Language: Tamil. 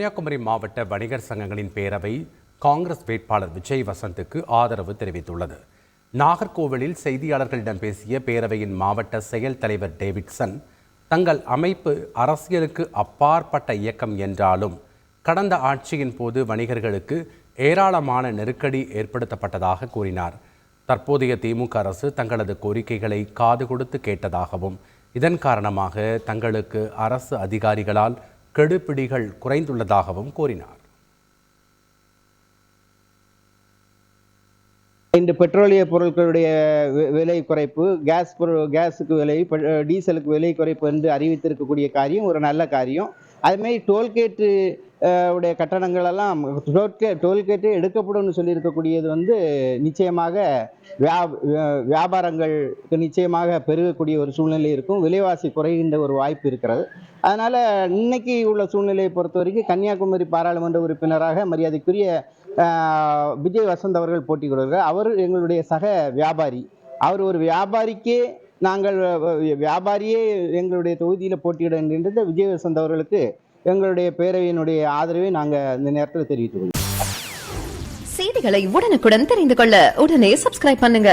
கன்னியாகுமரி மாவட்ட வணிகர் சங்கங்களின் பேரவை காங்கிரஸ் வேட்பாளர் விஜய் வசந்துக்கு ஆதரவு தெரிவித்துள்ளது. நாகர்கோவிலில் செய்தியாளர்களிடம் பேசிய பேரவையின் மாவட்ட செயல் தலைவர் டேவிட்சன் தங்கள் அமைப்பு அரசியலுக்கு அப்பாற்பட்ட இயக்கம் என்றாலும் கடந்த ஆட்சியின் போது வணிகர்களுக்கு ஏராளமான நெருக்கடி ஏற்படுத்தப்பட்டதாக கூறினார். தற்போதைய திமுக அரசு தங்களது கோரிக்கைகளை காது கொடுத்து கேட்டதாகவும் இதன் காரணமாக தங்களுக்கு அரசு அதிகாரிகளால் கெடுபிடிகள் குறைந்துள்ளதாகவும் கூறினார். இன்று பெட்ரோலிய பொருட்களுடைய விலை குறைப்பு கேஸ் பொருள் கேஸுக்கு விலை பெ- டீசலுக்கு விலை குறைப்பு என்று அறிவித்திருக்கக்கூடிய காரியம் ஒரு நல்ல காரியம். அதுமாரி டோல்கேட்டு உடைய கட்டணங்களெல்லாம் டோல்கே டோல்கேட்டு எடுக்கப்படும்னு சொல்லியிருக்கக்கூடியது வந்து நிச்சயமாக வியா வியா- வியாபாரங்களுக்கு நிச்சயமாக பெருகக்கூடிய ஒரு சூழ்நிலை இருக்கும். விலைவாசி குறைகின்ற ஒரு வாய்ப்பு இருக்கிறது. அதனால் இன்னைக்கு உள்ள சூழ்நிலையை பொறுத்த வரைக்கும் கன்னியாகுமரி பாராளுமன்ற உறுப்பினராக மரியாதைக்குரிய விஜய் வசந்த் அவர்கள் போட்டி கொடுக்கிறார். அவர் எங்களுடைய சக வியாபாரி. அவர் ஒரு வியாபாரிக்கே நாங்கள் வியாபாரியே எங்களுடைய தொகுதியில் போட்டியிடுகின்ற விஜய் வசந்த் அவர்களுக்கு எங்களுடைய பேரவையினுடைய ஆதரவை நாங்கள் இந்த நேரத்தில் தெரிவித்துக் செய்திகளை உடனுக்குடன் தெரிந்து கொள்ள உடனே சப்ஸ்கிரைப் பண்ணுங்க.